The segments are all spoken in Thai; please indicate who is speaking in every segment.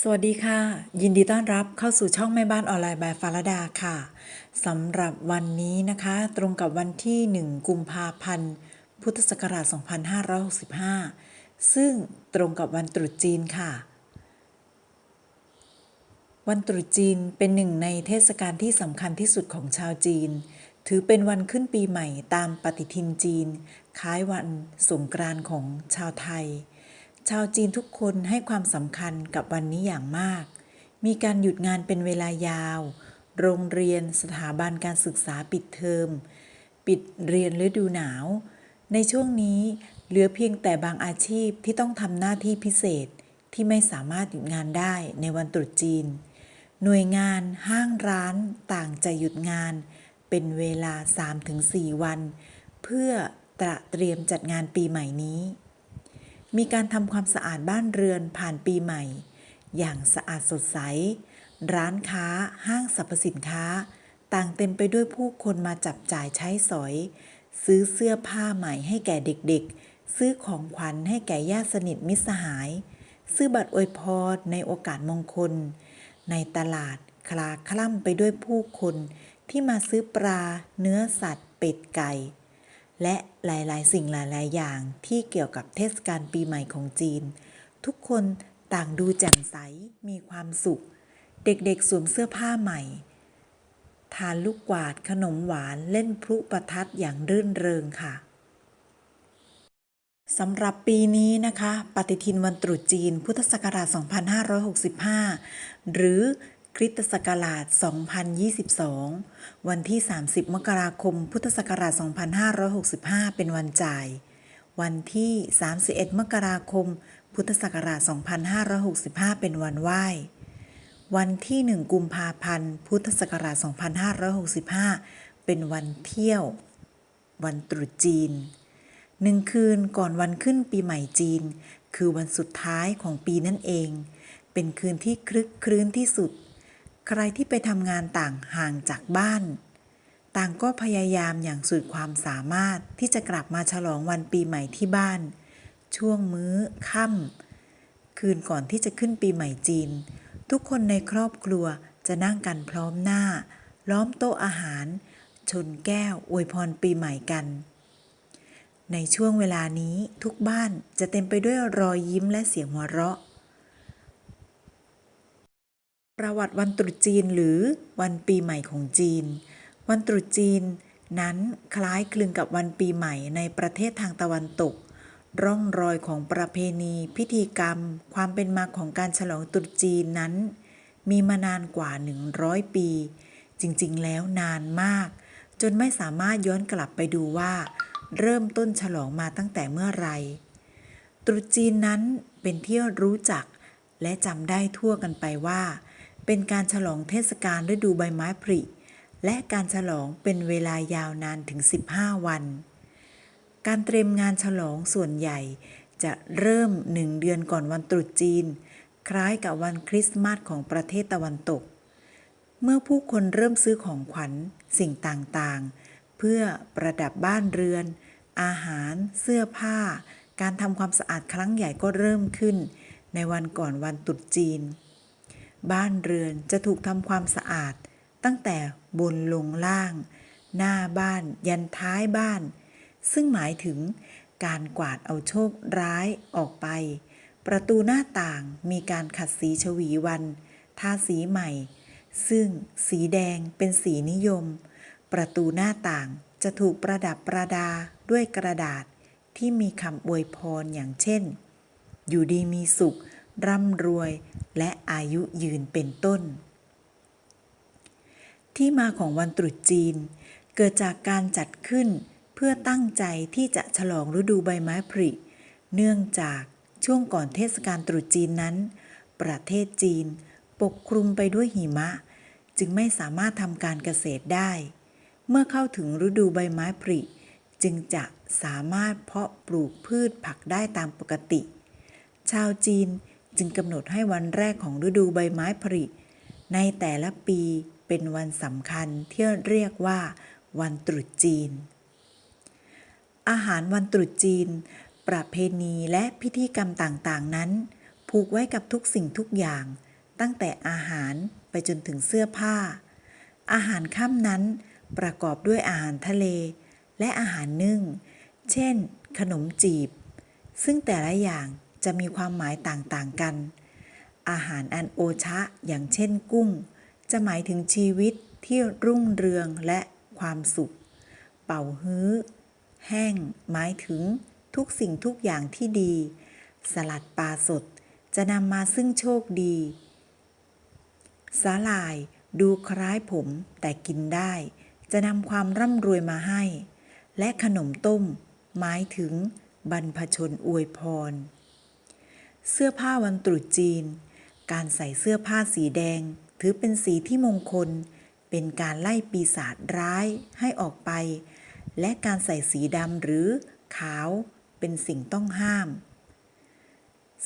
Speaker 1: สวัสดีค่ะ ยินดีต้อนรับเข้าสู่ช่องแม่บ้านออนไลน์บายฟารดาค่ะสำหรับวันนี้นะคะ ตรงกับวันที่ 1 กุมภาพันธ์ พุทธศักราช 2565 ซึ่งตรงกับวันตรุษจีนค่ะ วันตรุษจีนเป็นหนึ่งในเทศกาลที่สำคัญที่สุดของชาวจีน ถือเป็นวันขึ้นปีใหม่ตามปฏิทินจีน คล้ายวันสงกรานต์ของชาวไทย ชาวจีนทุกคนให้ความสำคัญกับวันนี้อย่างมาก มีการหยุดงานเป็นเวลายาว โรงเรียนสถาบันการศึกษาปิดเทอม ปิดเรียนฤดูหนาว ในช่วงนี้เหลือเพียงแต่บางอาชีพที่ต้องทำหน้าที่พิเศษที่ไม่สามารถหยุดงานได้ในวันตรุษจีน หน่วยงานห้างร้านต่างจะหยุดงาน เป็นเวลา 3-4 วัน เพื่อตระเตรียมจัดงานปีใหม่นี้ มีการทำความสะอาดบ้านเรือนผ่านปีใหม่ อย่างสะอาดสดใส ร้านค้าห้างสรรพสินค้า ต่างเต็มไปด้วยผู้คนมาจับจ่ายใช้สอย ซื้อเสื้อผ้าใหม่ให้แก่เด็กๆ ซื้อของขวัญให้แก่ญาติสนิทมิตรสหาย ซื้อบัตรอวยพรในโอกาสมงคล ในตลาดคลาคล่ำไปด้วยผู้คนที่มาซื้อปลา เนื้อสัตว์ เป็ดไก่ และหลาย ๆ สิ่งหลาย ๆ อย่างที่เกี่ยวกับเทศกาลปีใหม่ของจีน ทุกคนต่างดูแจ่มใสมีความสุข เด็ก ๆ สวมเสื้อผ้าใหม่ ทานลูกกวาดขนมหวานเล่นพลุประทัดอย่างรื่นเริงค่ะสำหรับปีนี้นะคะ ปฏิทินวันตรุษจีน พุทธศักราช 2565 หรือ คริสตศักราช 2022 วันที่ 30 มกราคม พุทธศักราช 2565 เป็นวันจ่าย วันที่ 31 มกราคม พุทธศักราช 2565 เป็นวันไหว้ วันที่ 1 กุมภาพันธ์ พุทธศักราช 2565 เป็นวันเที่ยว วันตรุษจีนหนึ่งคืนก่อนวันขึ้นปีใหม่จีน คือวันสุดท้ายของปีนั่นเอง เป็นคืนที่คลึกครื้นที่สุด ใครที่ไปทำงานต่างห่างจากบ้าน ต่างก็พยายามอย่างสุดความสามารถที่จะกลับมาฉลองวันปีใหม่ที่บ้าน ช่วงมื้อค่ำคืนก่อนที่จะขึ้นปีใหม่จีน ทุกคนในครอบครัวจะนั่งกันพร้อมหน้า ล้อมโต๊ะอาหาร ชนแก้วอวยพรปีใหม่กัน ในช่วงเวลานี้ทุกบ้านจะเต็มไปด้วยรอยยิ้มและเสียงหัวเราะ ประวัติวันตรุษจีนหรือวันปีใหม่ของจีน วันตรุษจีนนั้นคล้ายคลึงกับวันปีใหม่ในประเทศทางตะวันตก ร่องรอยของประเพณี พิธีกรรม ความเป็นมาของการฉลองตรุษจีนนั้น มีมานานกว่า 100 ปี จริงๆ แล้วนานมาก จนไม่สามารถย้อนกลับไปดูว่า เริ่มต้นฉลองมาตั้งแต่เมื่อไรตรุษจีนนั้นเป็นที่รู้จัก และจำได้ทั่วกันไปว่า เป็นการฉลองเทศกาลฤดูใบไม้ผลิและการฉลองเป็นเวลายาวนานถึง 15 วัน การเตรียมงานฉลองส่วนใหญ่จะเริ่มหนึ่งเดือนก่อนวันตรุษจีน คล้ายกับวันคริสต์มาสของประเทศตะวันตก เมื่อผู้คนเริ่มซื้อของขวัญสิ่งต่างๆ เพื่อประดับบ้านเรือน อาหาร เสื้อผ้า การทำความสะอาดครั้งใหญ่ก็เริ่มขึ้น ในวันก่อนวันตรุษจีน บ้านเรือนจะถูกทำความสะอาด ตั้งแต่บนลงล่าง หน้าบ้านยันท้ายบ้าน ซึ่งหมายถึงการกวาดเอาโชคร้ายออกไป ประตูหน้าต่างมีการขัดสีชวีวัน ทาสีใหม่ ซึ่งสีแดงเป็นสีนิยม ประตูหน้าต่างจะถูกประดับประดาด้วยกระดาษที่มีคำอวยพรอย่างเช่น อยู่ดีมีสุข ร่ำรวยและอายุยืนเป็นต้น ที่มาของวันตรุษจีน เกิดจากการจัดขึ้นเพื่อตั้งใจที่จะฉลองฤดูใบไม้ผลิเนื่องจากช่วงก่อนเทศกาลตรุษจีนนั้น ประเทศจีนปกคลุมไปด้วยหิมะ จึงไม่สามารถทำการเกษตรได้ เมื่อเข้าถึงฤดูใบไม้ผลิจึงจะสามารถเพาะปลูกพืชผักได้ตามปกติ ชาวจีน จึงกำหนดให้วันแรกของฤดูใบไม้ผลิในแต่ละปีเป็นวันสำคัญที่เรียกว่าวันตรุษจีน อาหารวันตรุษจีน ประเพณีและพิธีกรรมต่างๆนั้น ผูกไว้กับทุกสิ่งทุกอย่าง ตั้งแต่อาหารไปจนถึงเสื้อผ้า อาหารค่ำนั้นประกอบด้วยอาหารทะเล และอาหารนึ่ง เช่น ขนมจีบ ซึ่งแต่ละอย่าง จะมีความหมายต่างๆกัน อาหารอันโอชะอย่างเช่นกุ้ง จะหมายถึงชีวิตที่รุ่งเรืองและความสุข เป่าฮื้อ แห้ง หมายถึงทุกสิ่งทุกอย่างที่ดี สลัดปลาสดจะนำมาซึ่งโชคดีสาหร่ายดูคล้ายผมแต่กินได้ จะนำความร่ำรวยมาให้ และขนมต้ม หมายถึงบรรพชนอวยพร เสื้อผ้าวันตรุษจีน การใส่เสื้อผ้าสีแดง ถือเป็นสีที่มงคล เป็นการไล่ปีศาจร้ายให้ออกไป และการใส่สีดำหรือขาวเป็นสิ่งต้องห้าม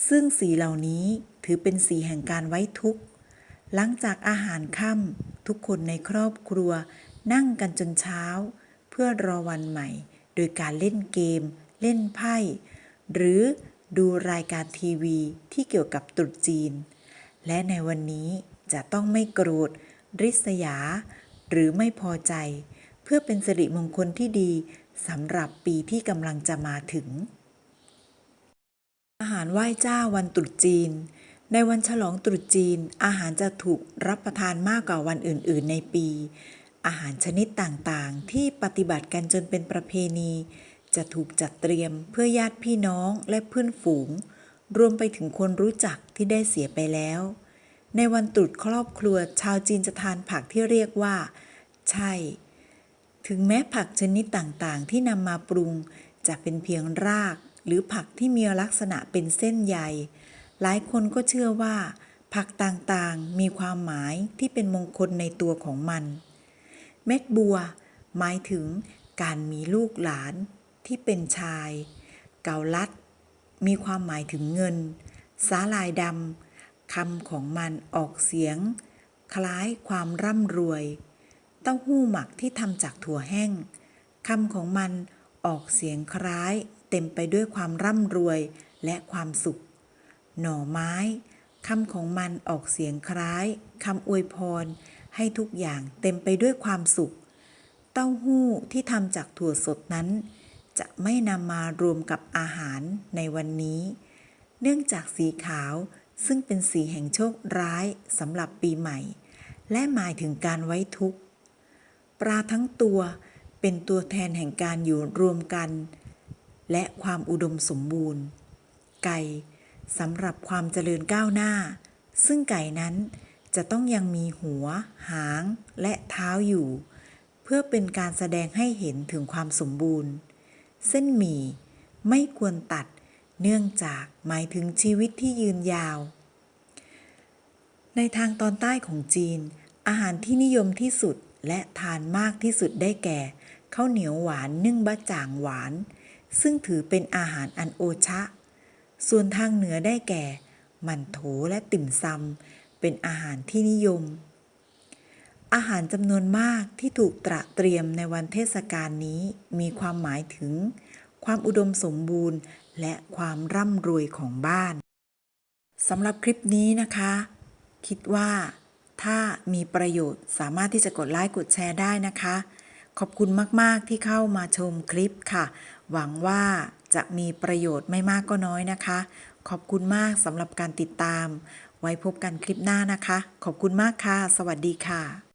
Speaker 1: ซึ่งสีเหล่านี้ถือเป็นสีแห่งการไว้ทุกข์ หลังจากอาหารค่ำทุกคนในครอบครัวนั่งกันจนเช้า เพื่อรอวันใหม่ โดยการเล่นเกม เล่นไพ่ หรือ ดูรายการทีวีที่เกี่ยวกับตรุษจีน และในวันนี้จะต้องไม่โกรธ ริษยา หรือไม่พอใจ เพื่อเป็นสิริมงคลที่ดีสำหรับปีที่กำลังจะมาถึง อาหารไหว้เจ้าวันตรุษจีน ในวันฉลองตรุษจีน อาหารจะถูกรับประทานมากกว่าวันอื่น ๆ ในปี อาหารชนิดต่างๆ ที่ปฏิบัติกันจนเป็นประเพณี จะถูกจัดเตรียมเพื่อญาติพี่น้องและเพื่อนฝูง รวมไปถึงคนรู้จักที่ได้เสียไปแล้ว ในวันตรุษครอบครัวชาวจีนจะทานผักที่เรียกว่า ใช่ ถึงแม้ผักชนิดต่างๆ ที่นำมาปรุงจะเป็นเพียงราก หรือผักที่มีลักษณะเป็นเส้นใย หลายคนก็เชื่อว่า ผักต่างๆมีความหมายที่เป็นมงคลในตัวของมัน เม็ดบัว หมายถึงการมีลูกหลาน ที่เป็นชาย เกาลัด มีความหมายถึงเงินสาลายดำคำของมันออกเสียง คล้ายความร่ำรวย เต้าหู้หมักที่ทำจากถั่วแห้งคำของมันออกเสียงคล้าย เต็มไปด้วยความร่ำรวยและความสุข หน่อไม้คำของมันออกเสียงคล้ายคำอวยพร ให้ทุกอย่างเต็มไปด้วยความสุข เต้าหู้ที่ทำจากถั่วสดนั้น จะไม่นำมารวมกับอาหารในวันนี้ เนื่องจากสีขาวซึ่งเป็นสีแห่งโชคร้ายสำหรับปีใหม่ และหมายถึงการไว้ทุกข์ ปลาทั้งตัวเป็นตัวแทนแห่งการอยู่รวมกัน และความอุดมสมบูรณ์ ไก่สำหรับความเจริญก้าวหน้า ซึ่งไก่นั้นจะต้องยังมีหัว หาง และเท้าอยู่ เพื่อเป็นการแสดงให้เห็นถึงความสมบูรณ์ เส้นหมี่ ไม่ควรตัด เนื่องจากหมายถึงชีวิตที่ยืนยาว ในทางตอนใต้ของจีน อาหารที่นิยมที่สุดและทานมากที่สุดได้แก่ข้าวเหนียวหวานนึ่งบะจ่างหวาน ซึ่งถือเป็นอาหารอันโอชะ ส่วนทางเหนือได้แก่ หมันโถและติ่มซำเป็นอาหารที่นิยม อาหารจำนวนมากที่ถูกตระเตรียมในวันเทศกาลนี้มีความหมายถึง ความอุดมสมบูรณ์ และความร่ำรวยของบ้านสำหรับคลิปนี้นะคะ คิดว่าถ้ามีประโยชน์สามารถที่จะกดไลค์กดแชร์ได้นะคะ ขอบคุณมาก ๆ ที่เข้ามาชมคลิปค่ะ หวังว่าจะมีประโยชน์ไม่มากก็น้อยนะคะ ขอบคุณมากสำหรับการติดตาม ไว้พบกันคลิปหน้านะคะ ขอบคุณมากค่ะ สวัสดีค่ะ